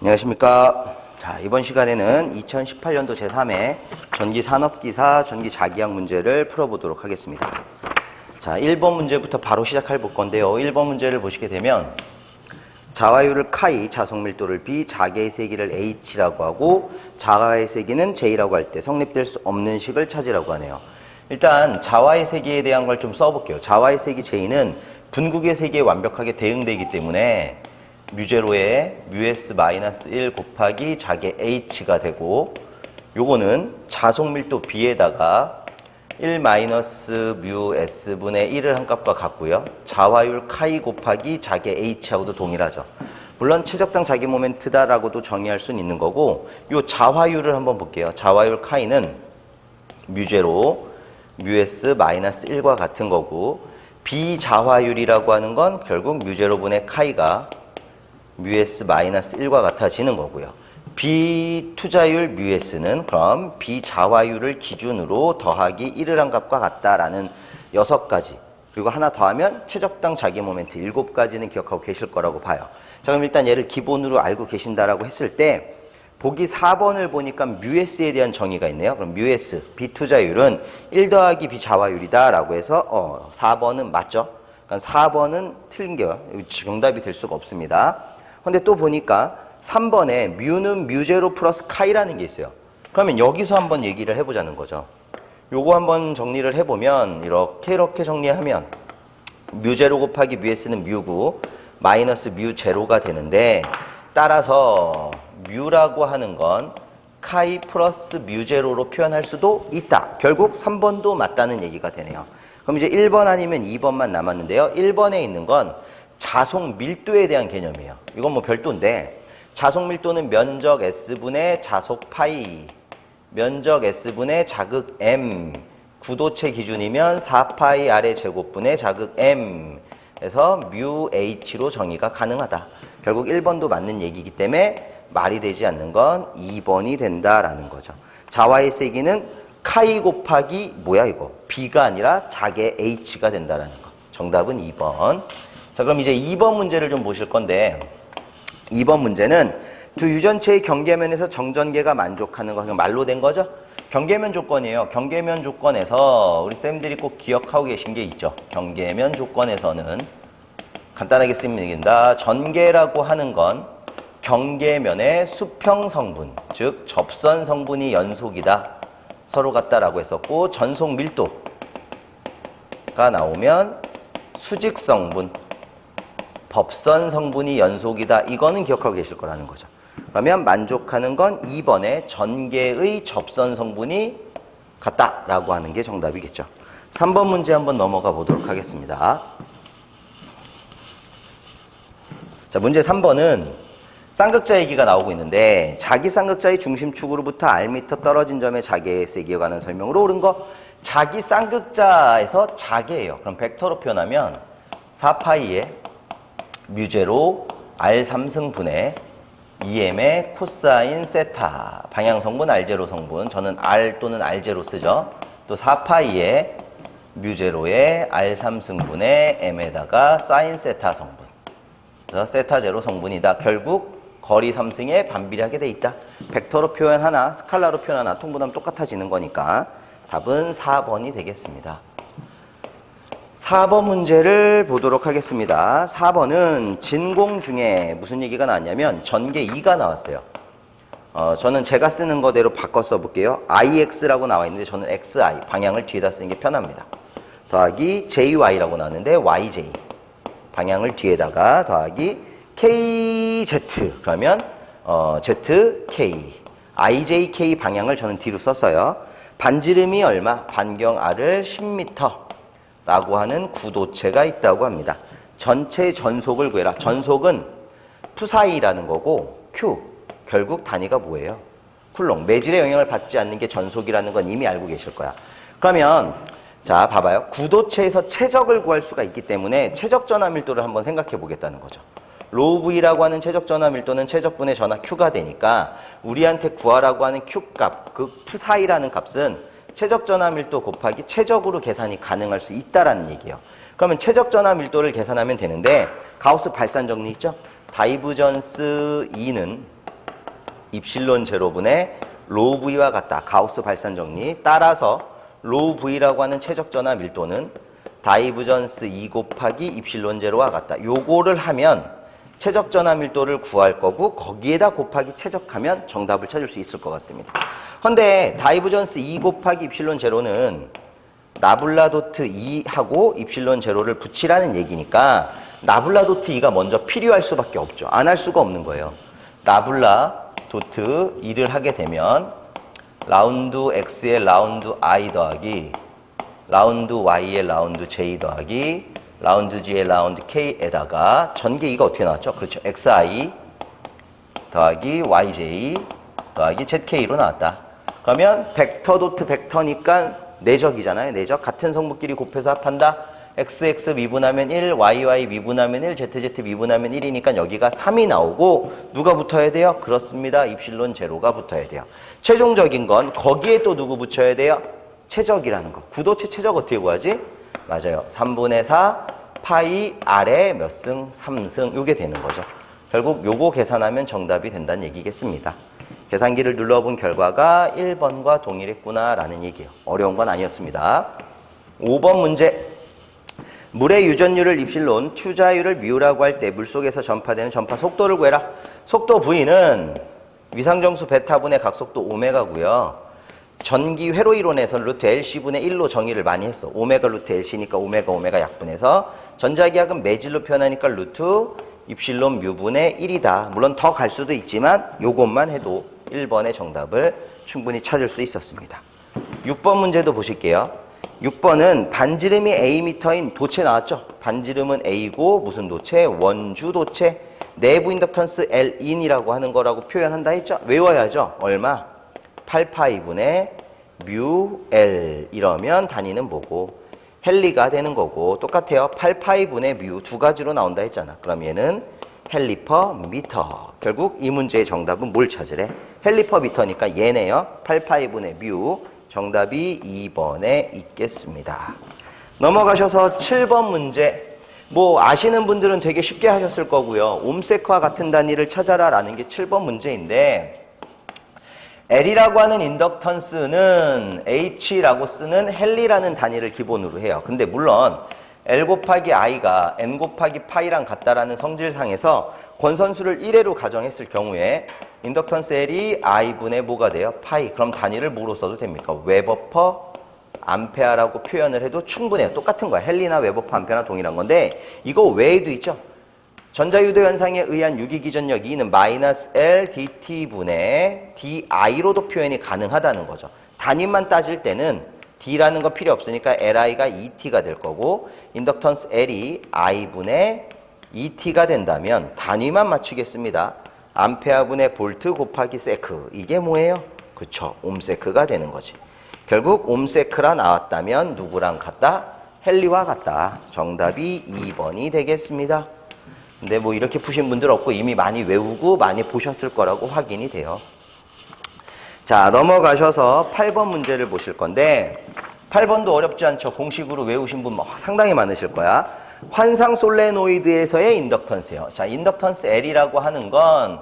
안녕하십니까. 자, 이번 시간에는 2018년도 제3회 전기 산업기사 전기 자기학 문제를 풀어보도록 하겠습니다. 자, 1번 문제부터 바로 시작할 볼 건데요. 1번 문제를 보시게 되면 자화율을 카이, 자속밀도를 B, 자개의 세기를 H라고 하고 자화의 세기는 J라고 할 때 성립될 수 없는 식을 찾으라고 하네요. 일단 자화의 세기에 대한 걸 좀 써볼게요. 자화의 세기 J는 분국의 세기에 완벽하게 대응되기 때문에 뮤제로의 뮤S 마이너스 1 곱하기 자개 H가 되고 요거는 자속밀도 B에다가 1 마이너스 뮤 S분의 1을 한 값과 같고요. 자화율 카이 곱하기 자개 H하고도 동일하죠. 물론 최적당 자기 모멘트다라고도 정의할 수는 있는 거고 요 자화율을 한번 볼게요. 자화율 카이는 뮤제로 뮤S 마이너스 1과 같은 거고 비자화율이라고 하는 건 결국 뮤제로분의 카이가 뮤S 마이너스 1과 같아지는 거고요. 비투자율 뮤S는 그럼 비자화율을 기준으로 더하기 1을 한 값과 같다라는 여섯 가지 그리고 하나 더하면 최적당 자기 모멘트 일곱 가지는 기억하고 계실 거라고 봐요. 자 그럼 일단 얘를 기본으로 알고 계신다라고 했을 때 보기 4번을 보니까 뮤S에 대한 정의가 있네요. 그럼 뮤S 비투자율은 1 더하기 비자화율이다 라고 해서 어 4번은 맞죠? 그러니까 4번은 틀린 게 정답이 될 수가 없습니다. 근데 또 보니까 3번에 뮤는 뮤제로 플러스 카이라는 게 있어요. 그러면 여기서 한번 얘기를 해보자는 거죠. 요거 한번 정리를 해보면 이렇게 이렇게 정리하면 뮤제로 곱하기 뮤S는 뮤고 마이너스 뮤제로가 되는데 따라서 뮤라고 하는 건 카이 플러스 뮤제로로 표현할 수도 있다. 결국 3번도 맞다는 얘기가 되네요. 그럼 이제 1번 아니면 2번만 남았는데요. 1번에 있는 건 자속 밀도에 대한 개념이에요. 이건 뭐 별도인데 자속 밀도는 면적 S분의 자속 파이 면적 S분의 자극 M 구도체 기준이면 4파이 아래 제곱분의 자극 M 에서 뮤 H로 정의가 가능하다. 결국 1번도 맞는 얘기이기 때문에 말이 되지 않는 건 2번이 된다라는 거죠. 자와의 세기는 카이 곱하기 뭐야 이거? B가 아니라 자개 H가 된다라는 거. 정답은 2번. 자 그럼 이제 2번 문제를 좀 보실 건데 2번 문제는 두 유전체의 경계면에서 정전계가 만족하는 거 그냥 말로 된 거죠? 경계면 조건이에요. 경계면 조건에서 우리 쌤들이 꼭 기억하고 계신 게 있죠. 경계면 조건에서는 간단하게 쓰면 되겠다. 전계라고 하는 건 경계면의 수평 성분, 즉 접선 성분이 연속이다. 서로 같다라고 했었고 전속 밀도가 나오면 수직 성분, 법선 성분이 연속이다. 이거는 기억하고 계실 거라는 거죠. 그러면 만족하는 건 2번의 전개의 접선 성분이 같다라고 하는 게 정답이겠죠. 3번 문제 한번 넘어가 보도록 하겠습니다. 자, 문제 3번은 쌍극자 얘기가 나오고 있는데 자기 쌍극자의 중심축으로부터 R미터 떨어진 점의 자개의 세기에 관한 설명으로 옳은 거 자기 쌍극자에서 자개예요. 그럼 벡터로 표현하면 4파이의 뮤제로 R3승분의 EM의 코사인 세타 방향 성분 R0 성분 저는 R 또는 R0 쓰죠. 또 4파이의 뮤제로의 R3승분의 M에다가 사인 세타 성분 그래서 세타 제로 성분이다. 결국 거리 3승에 반비례하게 돼 있다. 벡터로 표현 하나, 스칼라로 표현 하나, 통분하면 똑같아지는 거니까 답은 4번이 되겠습니다. 4번 문제를 보도록 하겠습니다. 4번은 진공 중에 무슨 얘기가 나왔냐면 전개 2가 나왔어요. 어, 저는 제가 쓰는 거대로 바꿔 써볼게요. IX라고 나와 있는데 저는 XI 방향을 뒤에다 쓰는 게 편합니다. 더하기 JY라고 나왔는데 YJ 방향을 뒤에다가 더하기 KZ 그러면 어, ZK IJK 방향을 저는 뒤로 썼어요. 반지름이 얼마? 반경 R을 10m 라고 하는 구도체가 있다고 합니다. 전체 전속을 구해라. 전속은 푸사이라는 거고 Q 결국 단위가 뭐예요? 쿨롱. 매질의 영향을 받지 않는 게 전속이라는 건 이미 알고 계실 거야. 그러면 자 봐봐요. 구도체에서 최적을 구할 수가 있기 때문에 최적 전화 밀도를 한번 생각해 보겠다는 거죠. 로우 V라고 하는 최적 전화 밀도는 최적분의 전화 Q가 되니까 우리한테 구하라고 하는 Q 값, 그 푸사이라는 값은 최적 전화 밀도 곱하기 최적으로 계산이 가능할 수 있다라는 얘기예요. 그러면 최적 전화 밀도를 계산하면 되는데 가우스 발산 정리 있죠? 다이브전스 2는 입실론 제로분의 로우 V와 같다. 가우스 발산 정리. 따라서 로우 V라고 하는 최적 전화 밀도는 다이브전스 2 곱하기 입실론 제로와 같다. 요거를 하면 최적 전화 밀도를 구할 거고 거기에다 곱하기 최적하면 정답을 찾을 수 있을 것 같습니다. 근데 다이브전스 2 곱하기 입실론 제로는 나블라도트 2하고 입실론 제로를 붙이라는 얘기니까 나블라도트 2가 먼저 필요할 수밖에 없죠. 안 할 수가 없는 거예요. 나블라도트 2를 하게 되면 라운드 x의 라운드 i 더하기 라운드 y의 라운드 j 더하기 라운드 g의 라운드 k에다가 전개 2가 어떻게 나왔죠? 그렇죠. xi 더하기 yj 더하기 zk로 나왔다. 그러면 벡터 도트 벡터니까 내적이잖아요. 내적 같은 성분끼리 곱해서 합한다. xx 미분하면 1, yy 미분하면 1, zz 미분하면 1이니까 여기가 3이 나오고 누가 붙어야 돼요? 그렇습니다. 입실론 제로가 붙어야 돼요. 최종적인 건 거기에 또 누구 붙여야 돼요? 최적이라는 거. 구도체 최적 어떻게 구하지? 맞아요. 3분의 4 파이 아래 몇 승? 3승. 요게 되는 거죠. 결국 요거 계산하면 정답이 된다는 얘기겠습니다. 계산기를 눌러본 결과가 1번과 동일했구나라는 얘기예요. 어려운 건 아니었습니다. 5번 문제. 물의 유전율을 입실론, 투자율을 뮤라고 할 때 물속에서 전파되는 전파 속도를 구해라. 속도 V는 위상정수 베타분의 각속도 오메가고요. 전기 회로 이론에서는 루트 LC분의 1로 정의를 많이 했어. 오메가 루트 LC니까 오메가 오메가 약분해서 전자기압은 매질로 표현하니까 루트 입실론 뮤분의 1이다. 물론 더 갈 수도 있지만 요것만 해도 1번의 정답을 충분히 찾을 수 있었습니다. 6번 문제도 보실게요. 6번은 반지름이 A미터인 도체 나왔죠? 반지름은 A고 무슨 도체? 원주 도체. 내부 인덕턴스 L인이라고 하는 거라고 표현한다 했죠? 외워야죠? 얼마? 8파이분의 뮤 L 이러면 단위는 뭐고 헨리가 되는 거고 똑같아요. 8파이분의 뮤 두 가지로 나온다 했잖아. 그럼 얘는 헨리퍼 미터. 결국 이 문제의 정답은 뭘 찾으래? 헨리퍼 미터니까 얘네요. 8파이분의 뮤. 정답이 2번에 있겠습니다. 넘어가셔서 7번 문제. 뭐 아시는 분들은 되게 쉽게 하셨을 거고요. 옴세크와 같은 단위를 찾아라라는 게 7번 문제인데 L이라고 하는 인덕턴스는 H라고 쓰는 헨리라는 단위를 기본으로 해요. 근데 물론 L 곱하기 I가 N 곱하기 파이랑 같다라는 성질상에서 권선수를 1회로 가정했을 경우에 인덕턴스 L이 I분의 뭐가 돼요? 파이. 그럼 단위를 뭐로 써도 됩니까? 웨버 퍼 암페아라고 표현을 해도 충분해요. 똑같은 거야. 헨리나 웨버 퍼 암페아나 동일한 건데 이거 외에도 있죠. 전자유도 현상에 의한 유기기전력 E는 마이너스 L dt분의 di로도 표현이 가능하다는 거죠. 단위만 따질 때는 d라는 거 필요 없으니까 li가 et가 될 거고 인덕턴스 L이 i분의 et가 된다면 단위만 맞추겠습니다. 암페아분의 볼트 곱하기 세크 이게 뭐예요? 그쵸 옴세크가 되는 거지. 결국 옴세크라 나왔다면 누구랑 같다? 헨리와 같다. 정답이 2번이 되겠습니다. 근데 뭐 이렇게 푸신 분들 없고 이미 많이 외우고 많이 보셨을 거라고 확인이 돼요. 자, 넘어가셔서 8번 문제를 보실 건데 8번도 어렵지 않죠. 공식으로 외우신 분뭐 상당히 많으실 거야. 환상 솔레노이드에서의 인덕턴스예요. 자, 인덕턴스 L이라고 하는 건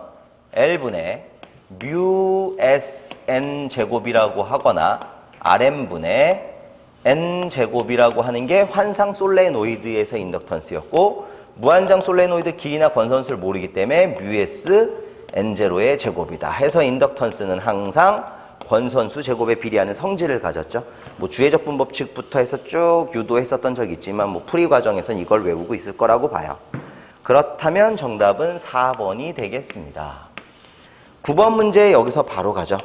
L분의 뮤 SN 제곱이라고 하거나 RM분의 N 제곱이라고 하는 게 환상 솔레노이드에서 인덕턴스였고 무한장 솔레노이드 길이나 권선수를 모르기 때문에 뮤S N0의 제곱이다. 해서 인덕턴스는 항상 권선수 제곱에 비례하는 성질을 가졌죠. 뭐 주해적 분 법칙부터 해서 쭉 유도했었던 적이 있지만 뭐 풀이 과정에서는 이걸 외우고 있을 거라고 봐요. 그렇다면 정답은 4번이 되겠습니다. 9번 문제 여기서 바로 가죠.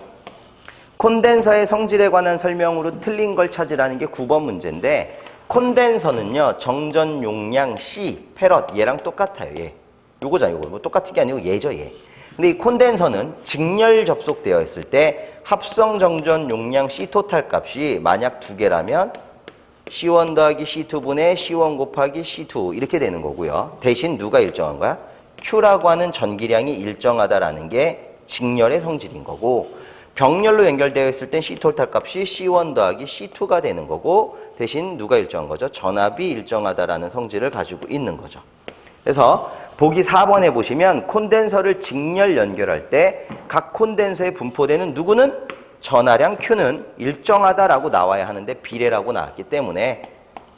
콘덴서의 성질에 관한 설명으로 틀린 걸 찾으라는 게 9번 문제인데 콘덴서는요 정전 용량 C 패럿 얘랑 똑같아요 얘 요거잖아 요거 뭐 똑같은 게 아니고 얘죠 얘 근데 이 콘덴서는 직렬 접속되어 있을 때 합성 정전 용량 C 토탈 값이 만약 두 개라면 C1 더하기 C2분의 C1 곱하기 C2 이렇게 되는 거고요 대신 누가 일정한 거야? Q라고 하는 전기량이 일정하다라는 게 직렬의 성질인 거고 병렬로 연결되어 있을 땐 C 토탈 값이 C1 더하기 C2가 되는 거고 대신 누가 일정한 거죠? 전압이 일정하다라는 성질을 가지고 있는 거죠. 그래서 보기 4번에 보시면 콘덴서를 직렬 연결할 때 각 콘덴서에 분포되는 누구는 전하량 Q는 일정하다라고 나와야 하는데 비례라고 나왔기 때문에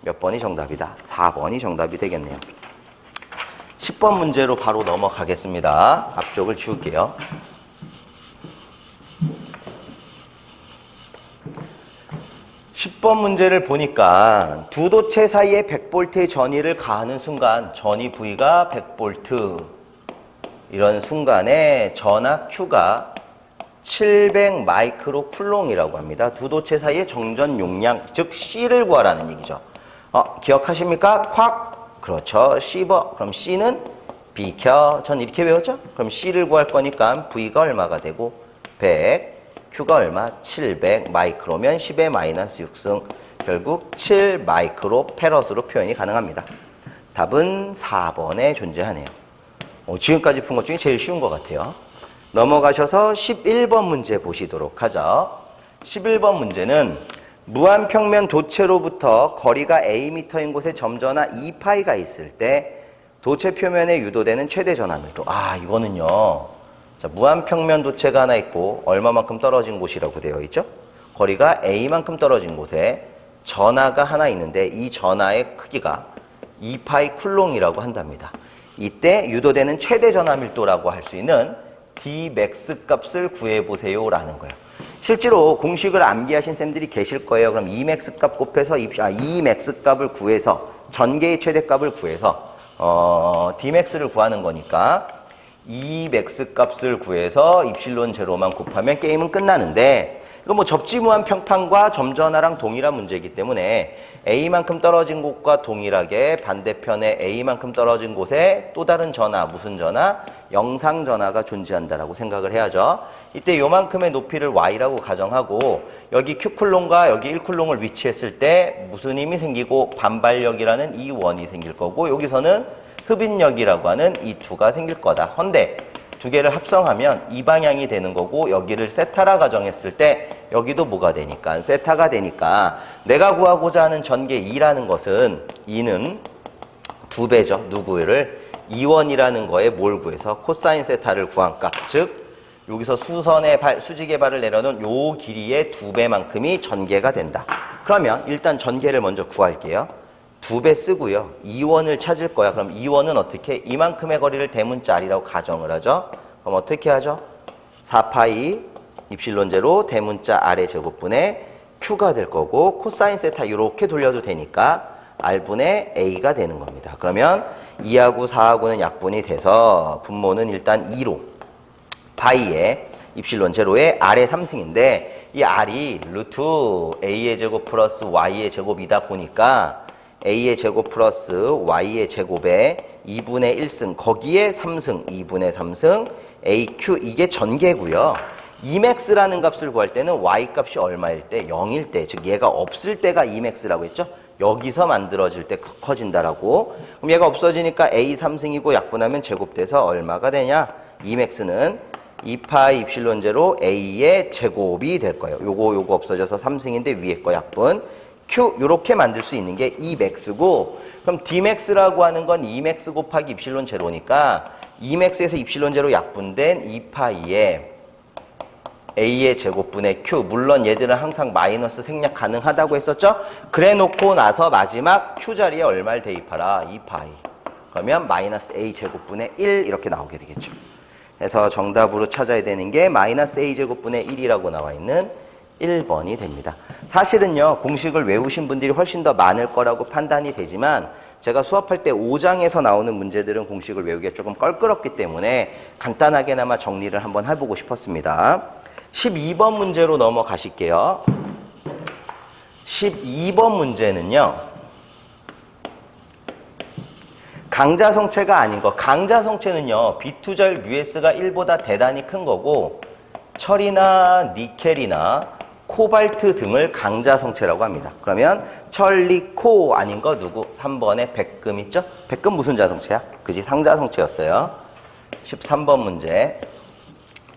몇 번이 정답이다? 4번이 정답이 되겠네요. 10번 문제로 바로 넘어가겠습니다. 앞쪽을 지울게요. 10번 문제를 보니까 두 도체 사이에 100볼트의 전위를 가하는 순간 전위 V가 100볼트 이런 순간에 전압 Q가 700 마이크로 쿨롱이라고 합니다. 두 도체 사이의 정전 용량 즉 C를 구하라는 얘기죠. 어, 기억하십니까? 콱 그렇죠. C버 그럼 C는 비켜 전 이렇게 외웠죠? 그럼 C를 구할 거니까 V가 얼마가 되고 100 Q가 얼마? 700 마이크로면 10의 마이너스 6승 결국 7 마이크로 페럿으로 표현이 가능합니다. 답은 4번에 존재하네요. 어, 지금까지 푼 것 중에 제일 쉬운 것 같아요. 넘어가셔서 11번 문제 보시도록 하죠. 11번 문제는 무한평면 도체로부터 거리가 Am인 곳에 점전하 2파이가 있을 때 도체 표면에 유도되는 최대 전압밀도. 아, 이거는요. 자, 무한평면 도체가 하나 있고 얼마만큼 떨어진 곳이라고 되어 있죠? 거리가 A만큼 떨어진 곳에 전하가 하나 있는데 이 전하의 크기가 2파이 쿨롱이라고 한답니다. 이때 유도되는 최대 전하 밀도라고 할 수 있는 Dmax 값을 구해보세요 라는 거예요. 실제로 공식을 암기하신 쌤들이 계실 거예요. 그럼 Emax 값 곱해서 입, 아, Emax 값을 구해서 전개의 최대 값을 구해서 어, Dmax를 구하는 거니까 Emax 값을 구해서 입실론 제로만 곱하면 게임은 끝나는데 이거 뭐 접지무한 평판과 점전하랑 동일한 문제이기 때문에 A만큼 떨어진 곳과 동일하게 반대편에 A만큼 떨어진 곳에 또 다른 전하, 무슨 전하? 영상 전하가 존재한다라고 생각을 해야죠. 이때 요만큼의 높이를 Y라고 가정하고 여기 Q쿨롱과 여기 1쿨롱을 위치했을 때 무슨 힘이 생기고 반발력이라는 이 원이 생길 거고 여기서는 흡인력이라고 하는 이 두가 생길 거다. 헌데 두 개를 합성하면 이 방향이 되는 거고 여기를 세타라 가정했을 때 여기도 뭐가 되니까 세타가 되니까 내가 구하고자 하는 전개 2라는 것은 2는 두 배죠. 누구를 2원이라는 거에 뭘 구해서 코사인 세타를 구한 값. 즉 여기서 수선의 발, 수직의 발을 내려놓은 요 길이의 두 배만큼이 전개가 된다. 그러면 일단 전개를 먼저 구할게요. 두 배 쓰고요. 2원을 찾을 거야. 그럼 2원은 어떻게? 이만큼의 거리를 대문자 r이라고 가정을 하죠. 그럼 어떻게 하죠? 4파이 입실론 제로 대문자 r의 제곱분의 q가 될 거고 코사인 세타 이렇게 돌려도 되니까 r분의 a가 되는 겁니다. 그러면 2하고 4하고는 약분이 돼서 분모는 일단 2로 파이의 입실론 제로의 r의 3승인데 이 r이 루트 a의 제곱 플러스 y의 제곱이다 보니까 a의 제곱 플러스 y의 제곱에 2분의 1승 거기에 3승 2분의 3승 aq 이게 전개고요. Emax라는 값을 구할 때는 y 값이 얼마일 때 0일 때 즉 얘가 없을 때가 Emax라고 했죠. 여기서 만들어질 때 커진다라고. 그럼 얘가 없어지니까 a 3승이고 약분하면 제곱돼서 얼마가 되냐? Emax는 2파 입실론 제로 a의 제곱이 될 거예요. 요거 요거 없어져서 3승인데 위에 거 약분. Q 이렇게 만들 수 있는 게 Emax고 그럼 Dmax라고 하는 건 Emax 곱하기 입실론 제로니까 Emax에서 입실론 제로 약분된 2파이에 A의 제곱분의 Q 물론 얘들은 항상 마이너스 생략 가능하다고 했었죠? 그래 놓고 나서 마지막 Q 자리에 얼마를 대입하라? 2파이. 그러면 마이너스 A 제곱분의 1 이렇게 나오게 되겠죠. 그래서 정답으로 찾아야 되는 게 마이너스 A 제곱분의 1이라고 나와 있는 1번이 됩니다. 사실은요, 공식을 외우신 분들이 훨씬 더 많을 거라고 판단이 되지만, 제가 수업할 때 5장에서 나오는 문제들은 공식을 외우기가 조금 껄끄럽기 때문에 간단하게나마 정리를 한번 해보고 싶었습니다. 12번 문제로 넘어가실게요. 12번 문제는요, 강자성체가 아닌 거. 강자성체는요, 비투절 US가 1보다 대단히 큰 거고, 철이나 니켈이나 코발트 등을 강자 성체라고 합니다. 그러면 철, 리, 코 아닌 거 누구? 3번에 백금 있죠? 백금 무슨 자성체야? 그지 상자 성체였어요. 13번 문제.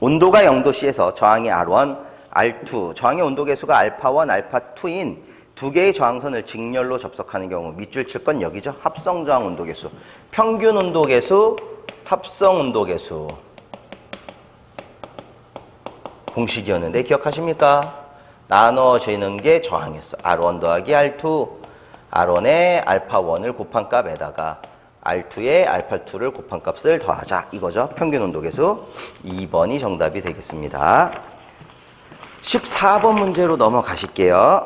온도가 0도씨에서 저항이 R1, R2, 저항의 온도 계수가 알파1, 알파2인 두 개의 저항선을 직렬로 접속하는 경우 밑줄 칠 건 여기죠. 합성 저항 온도 계수. 평균 온도 계수, 합성 온도 계수. 공식이었는데 기억하십니까? 나눠지는 게 저항이었어. R1 더하기 R2. R1에 알파1을 곱한 값에다가 R2에 알파2를 곱한 값을 더하자. 이거죠. 평균 온도 계수. 2번이 정답이 되겠습니다. 14번 문제로 넘어가실게요.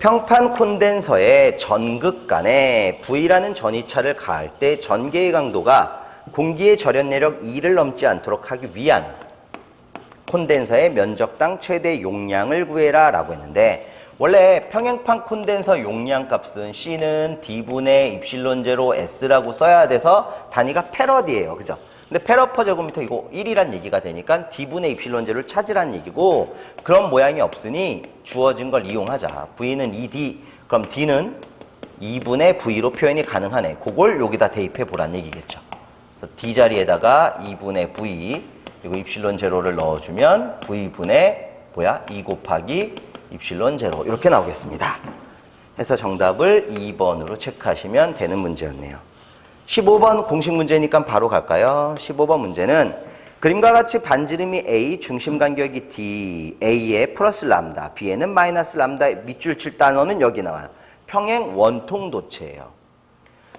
평판 콘덴서의 전극 간에 V라는 전이차를 가할 때 전개의 강도가 공기의 절연 내력 2를 넘지 않도록 하기 위한 콘덴서의 면적당 최대 용량을 구해라 라고 했는데 원래 평행판 콘덴서 용량 값은 C는 D분의 입실론 제로 S라고 써야 돼서 단위가 패러디예요. 그죠? 근데 페러퍼 제곱미터 이거 1이란 얘기가 되니까 D분의 입실론 제로를 찾으란 얘기고 그런 모양이 없으니 주어진 걸 이용하자. V는 2D 그럼 D는 2분의 V로 표현이 가능하네. 그걸 여기다 대입해 보란 얘기겠죠. 그래서 D 자리에다가 2분의 V 그리고 입실론 제로를 넣어주면 V분의 뭐야? 2 곱하기 입실론 제로 이렇게 나오겠습니다. 해서 정답을 2번으로 체크하시면 되는 문제였네요. 15번 공식 문제니까 바로 갈까요? 15번 문제는 그림과 같이 반지름이 A, 중심 간격이 D, A에 플러스 람다, B에는 마이너스 람다, 밑줄 칠 단어는 여기 나와요. 평행 원통 도체예요.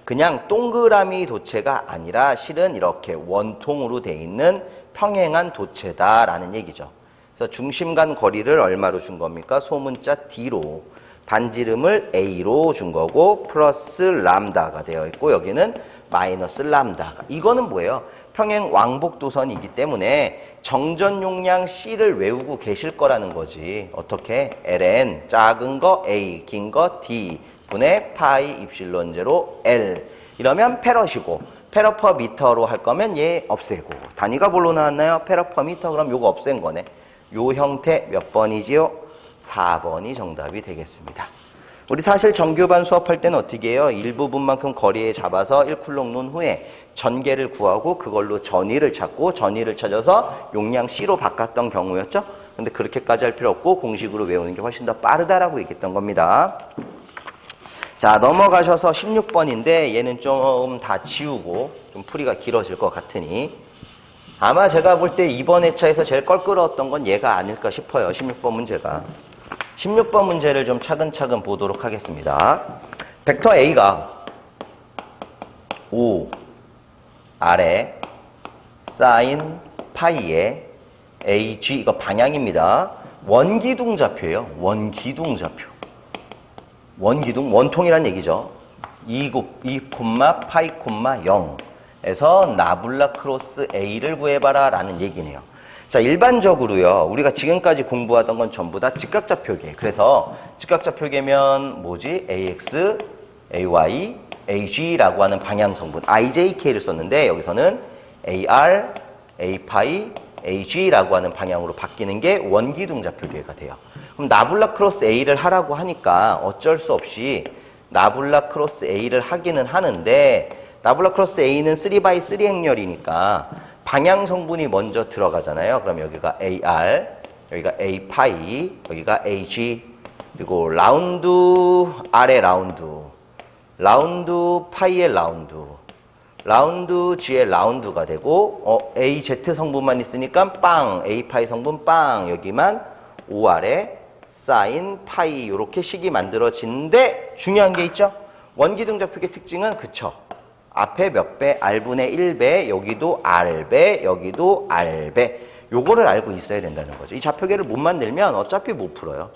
그냥 동그라미 도체가 아니라 실은 이렇게 원통으로 돼 있는 평행한 도체다라는 얘기죠. 그래서 중심 간 거리를 얼마로 준 겁니까? 소문자 D로 반지름을 A로 준 거고 플러스 람다가 되어 있고 여기는 마이너스 람다가 이거는 뭐예요? 평행 왕복 도선이기 때문에 정전 용량 C를 외우고 계실 거라는 거지. 어떻게? ln 작은 거 A, 긴 거 D 분의 파이 입실론 제로 L 이러면 페럿이고 페러퍼 미터로 할 거면 얘 없애고 단위가 뭘로 나왔나요? 페러퍼 미터 그럼 요거 없앤 거네. 요 형태 몇 번이지요? 4번이 정답이 되겠습니다. 우리 사실 정규반 수업할 때는 어떻게 해요? 일부분만큼 거리에 잡아서 1쿨롱 놓은 후에 전개를 구하고 그걸로 전위를 찾고 전위를 찾아서 용량 C로 바꿨던 경우였죠? 근데 그렇게까지 할 필요 없고 공식으로 외우는 게 훨씬 더 빠르다라고 얘기했던 겁니다. 자, 넘어가셔서 16번인데 얘는 좀 다 지우고 좀 풀이가 길어질 것 같으니 아마 제가 볼 때 이번 회차에서 제일 껄끄러웠던 건 얘가 아닐까 싶어요. 16번 문제가. 16번 문제를 좀 차근차근 보도록 하겠습니다. 벡터 A가 5 아래 사인 파이의 AG 이거 방향입니다. 원기둥 좌표예요. 원기둥 좌표. 원기둥 원통이란 얘기죠. 2, 2 파이 콤마 0에서 나블라 크로스 A를 구해봐라 라는 얘기네요. 자, 일반적으로요. 우리가 지금까지 공부하던 건 전부 다 직각좌표계. 그래서 직각좌표계면 뭐지? AX, AY, AG라고 하는 방향 성분 IJK를 썼는데 여기서는 AR, A파이, AG라고 하는 방향으로 바뀌는 게 원기둥 좌표계가 돼요. 그럼 나블라 크로스 A를 하라고 하니까 어쩔 수 없이 나블라 크로스 A를 하기는 하는데 나블라 크로스 A는 3x3 행렬이니까 방향 성분이 먼저 들어가잖아요. 그럼 여기가 AR, 여기가 A 파이, 여기가 AG, 그리고 라운드 R의 라운드, 라운드 파이의 라운드, 라운드 G의 라운드가 되고 어, AZ 성분만 있으니까 빵, A 파이 성분 빵, 여기만 OR의 사인 파이 이렇게 식이 만들어지는데 중요한 게 있죠. 원기둥 좌표의 특징은 그쵸. 앞에 몇 배? R분의 1배, 여기도 R배, 여기도 R배. 요거를 알고 있어야 된다는 거죠. 이 좌표계를 못 만들면 어차피 못 풀어요.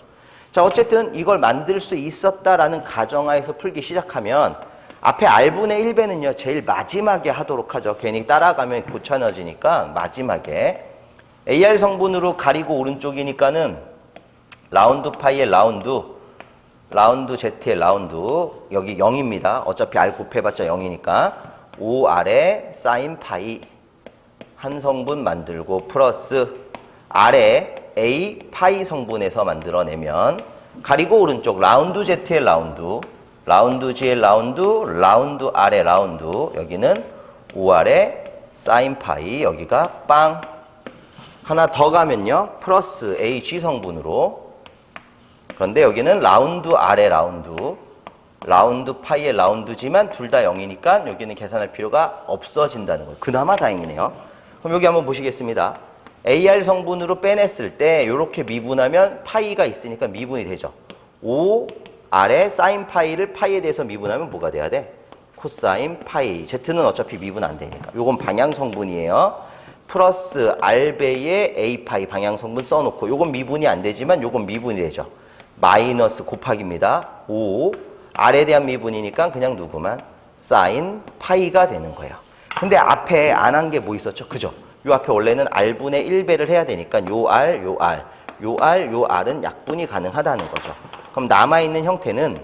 자, 어쨌든 이걸 만들 수 있었다라는 가정하에서 풀기 시작하면 앞에 R분의 1배는요, 제일 마지막에 하도록 하죠. 괜히 따라가면 고차너지니까 마지막에. AR 성분으로 가리고 오른쪽이니까는 라운드 파이의 라운드, 라운드 Z의 라운드 여기 0입니다. 어차피 R 곱해봤자 0이니까 5R에 사인 파이 한 성분 만들고 플러스 R에 A 파이 성분에서 만들어내면 가리고 오른쪽 라운드 Z의 라운드 라운드 G의 라운드 라운드 R의 라운드 여기는 5R에 사인 파이 여기가 빵 하나 더 가면요 플러스 AG 성분으로 그런데 여기는 라운드 아래 라운드. 라운드 파이의 라운드지만 둘 다 0이니까 여기는 계산할 필요가 없어진다는 거예요. 그나마 다행이네요. 그럼 여기 한번 보시겠습니다. AR 성분으로 빼냈을 때 이렇게 미분하면 파이가 있으니까 미분이 되죠. 5 아래 사인 파이를 파이에 대해서 미분하면 뭐가 돼야 돼? 코사인 파이. Z는 어차피 미분 안 되니까. 요건 방향 성분이에요. 플러스 알베의 A 파이 방향 성분 써놓고 요건 미분이 안 되지만 요건 미분이 되죠. 마이너스 곱하기입니다. 5 R에 대한 미분이니까 그냥 누구만 사인 파이가 되는 거예요. 근데 앞에 안 한 게 뭐 있었죠? 그죠? 요 앞에 원래는 R분의 1배를 해야 되니까 요 R, 요 R, 요 R, 요 R은 약분이 가능하다는 거죠. 그럼 남아있는 형태는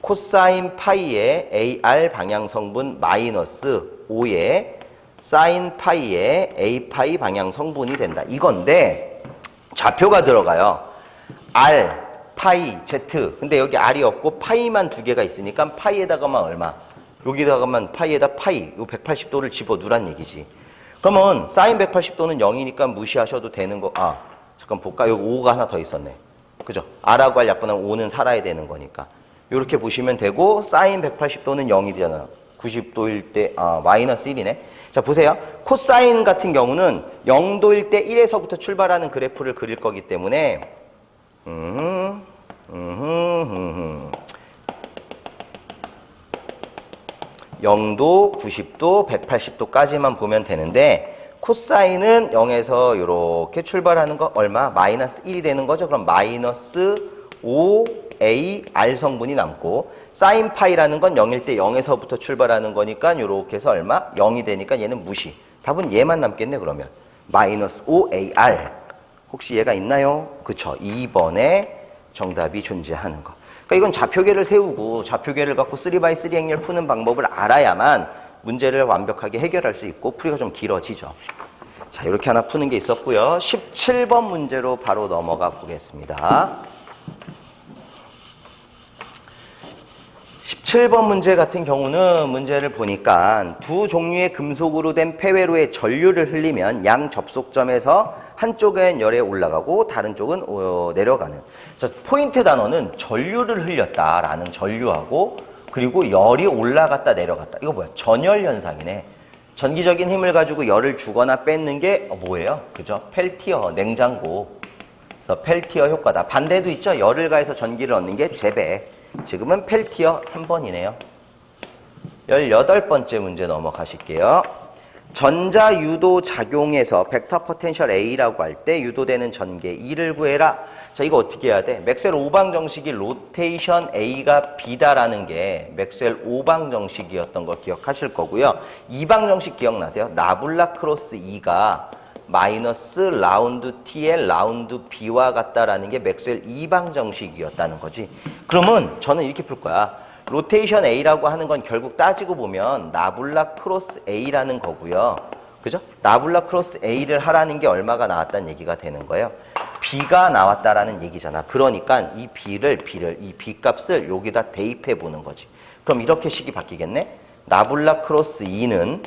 코사인 파이의 AR 방향 성분 마이너스 5의 사인 파이의 A 파이 방향 성분이 된다. 이건데 좌표가 들어가요. R, 파이, Z. 근데 여기 R이 없고 파이만 두 개가 있으니까 파이에다가만 얼마? 여기다가만 파이에다 파이, 요 180도를 집어 넣으란 얘기지. 그러면 사인 180도는 0이니까 무시하셔도 되는 거. 아, 잠깐 볼까? 여기 5가 하나 더 있었네. 그죠? R하고 R 약분하면 5는 살아야 되는 거니까. 이렇게 보시면 되고 사인 180도는 0이 되잖아. 90도일 때, 아, 마이너스 1이네. 자, 보세요. 코사인 같은 경우는 0도일 때 1에서부터 출발하는 그래프를 그릴 거기 때문에 음, 음, 음, 0도, 90도, 180도까지만 보면 되는데 코사인은 0에서 이렇게 출발하는 거 얼마? 마이너스 1이 되는 거죠. 그럼 마이너스 5a r 성분이 남고 사인 파이라는 건 0일 때 0에서부터 출발하는 거니까 이렇게 해서 얼마? 0이 되니까 얘는 무시. 답은 얘만 남겠네 그러면. 마이너스 5ar. 혹시 얘가 있나요? 그쵸. 2번에 정답이 존재하는 거. 그러니까 이건 좌표계를 세우고 좌표계를 갖고 3x3 행렬 푸는 방법을 알아야만 문제를 완벽하게 해결할 수 있고 풀이가 좀 길어지죠. 자, 이렇게 하나 푸는 게 있었고요. 17번 문제로 바로 넘어가 보겠습니다. 17번 문제 같은 경우는 문제를 보니까 두 종류의 금속으로 된 폐회로에 전류를 흘리면 양 접속점에서 한쪽엔 열에 올라가고 다른 쪽은 어, 내려가는. 자, 포인트 단어는 전류를 흘렸다라는 전류하고 그리고 열이 올라갔다 내려갔다. 이거 뭐야? 전열 현상이네. 전기적인 힘을 가지고 열을 주거나 뺏는 게 어, 뭐예요? 그죠? 펠티어, 냉장고. 그래서 펠티어 효과다. 반대도 있죠? 열을 가해서 전기를 얻는 게 재배. 지금은 펠티어 3번이네요. 18번째 문제 넘어가실게요. 전자 유도 작용에서 벡터 포텐셜 A라고 할 때 유도되는 전개 E를 구해라. 자, 이거 어떻게 해야 돼? 맥스웰 5방 정식이 로테이션 A가 B다라는 게 맥스웰 5방 정식이었던 거 기억하실 거고요. 2방 정식 기억나세요? 나블라 크로스 E가 마이너스 라운드 T의 라운드 B와 같다라는 게 맥스웰 2방 정식이었다는 거지. 그러면 저는 이렇게 풀 거야. 로테이션 A라고 하는 건 결국 따지고 보면 나블라 크로스 A라는 거고요. 그죠? 나블라 크로스 A를 하라는 게 얼마가 나왔다는 얘기가 되는 거예요. B가 나왔다라는 얘기잖아. 그러니까 이 B를, B를, 이 B 값을 여기다 대입해 보는 거지. 그럼 이렇게 식이 바뀌겠네? 나블라 크로스 E는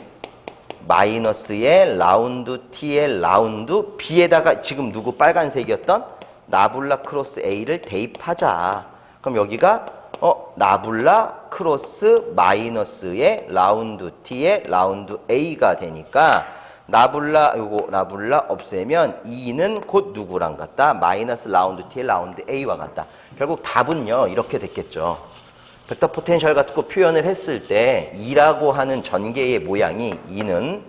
마이너스의 라운드 T의 라운드 B에다가 지금 누구 빨간색이었던 나블라 크로스 A를 대입하자. 그럼 여기가 어 나블라 크로스 마이너스의 라운드 T의 라운드 A가 되니까 나블라 요거 나블라 없애면 2는 곧 누구랑 같다? 마이너스 라운드 T의 라운드 A와 같다. 결국 답은요 이렇게 됐겠죠. 벡터 포텐셜 갖고 표현을 했을 때 2라고 하는 전개의 모양이 2는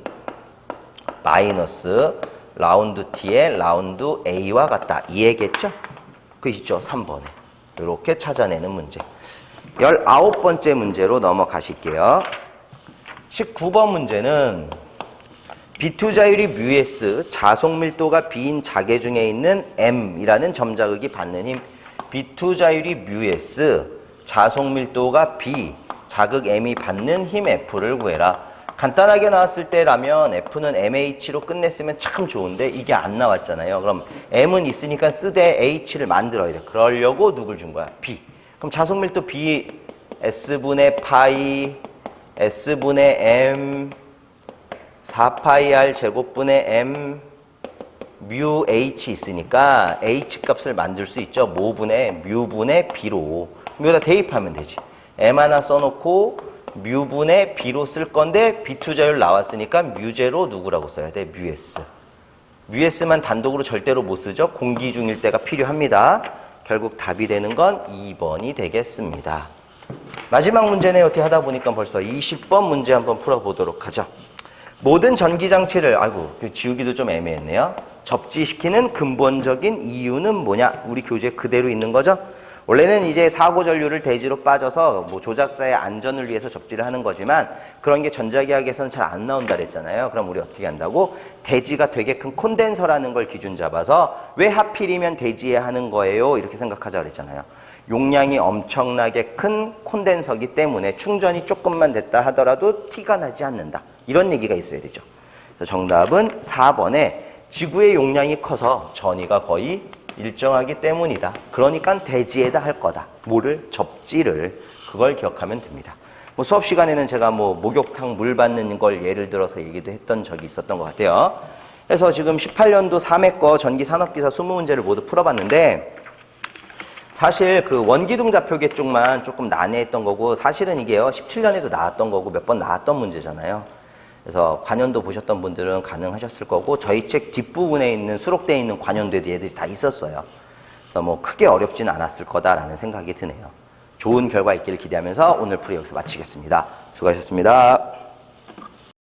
마이너스 라운드 t의 라운드 a와 같다. 이해겠죠? 그 있죠. 3번에. 이렇게 찾아내는 문제. 19번째 문제로 넘어가실게요. 19번 문제는 B2 자율이 뮤S, 자속 밀도가 B인 자개 중에 있는 M이라는 점자극이 받는 힘. B2 자율이 뮤S, 자속 밀도가 B, 자극 M이 받는 힘 F를 구해라. 간단하게 나왔을 때라면 F는 MH로 끝냈으면 참 좋은데 이게 안 나왔잖아요. 그럼 M은 있으니까 쓰되 H를 만들어야 돼. 그러려고 누굴 준 거야? B. 그럼 자속 밀도 B, S분의 파이, S분의 M, 4파이 R 제곱분의 M 뮤 h 있으니까 h 값을 만들 수 있죠. 모분의 뮤분의 b로 여기다 대입하면 되지. m 하나 써놓고 뮤분의 b로 쓸 건데 b2자율 나왔으니까 뮤제로 누구라고 써야 돼? 뮤s. 뮤s만 단독으로 절대로 못 쓰죠. 공기 중일 때가 필요합니다. 결국 답이 되는 건 2번이 되겠습니다. 마지막 문제네 어떻게 하다 보니까 벌써 20번 문제 한번 풀어보도록 하죠. 모든 전기장치를 아이고 그 지우기도 좀 애매했네요. 접지시키는 근본적인 이유는 뭐냐? 우리 교재 그대로 있는 거죠. 원래는 이제 사고 전류를 대지로 빠져서 뭐 조작자의 안전을 위해서 접지를 하는 거지만 그런 게 전자기학에서는 잘 안 나온다 그랬잖아요. 그럼 우리 어떻게 한다고? 대지가 되게 큰 콘덴서라는 걸 기준 잡아서 왜 하필이면 대지에 하는 거예요? 이렇게 생각하자 그랬잖아요. 용량이 엄청나게 큰 콘덴서기 때문에 충전이 조금만 됐다 하더라도 티가 나지 않는다. 이런 얘기가 있어야 되죠. 정답은 4번에 지구의 용량이 커서 전위가 거의 일정하기 때문이다. 그러니까 대지에다 할 거다. 뭐를? 접지를. 그걸 기억하면 됩니다. 뭐 수업 시간에는 제가 뭐 목욕탕 물 받는 걸 예를 들어서 얘기도 했던 적이 있었던 것 같아요. 그래서 지금 18년도 3회 거 전기 산업기사 20문제를 모두 풀어봤는데 사실 그 원기둥 좌표계 쪽만 조금 난해했던 거고 사실은 이게요 17년에도 나왔던 거고 몇 번 나왔던 문제잖아요. 그래서 관연도 보셨던 분들은 가능하셨을 거고 저희 책 뒷부분에 있는 수록되어 있는 관연도에도 얘들이 다 있었어요. 그래서 뭐 크게 어렵지는 않았을 거다라는 생각이 드네요. 좋은 결과 있기를 기대하면서 오늘 풀이 여기서 마치겠습니다. 수고하셨습니다.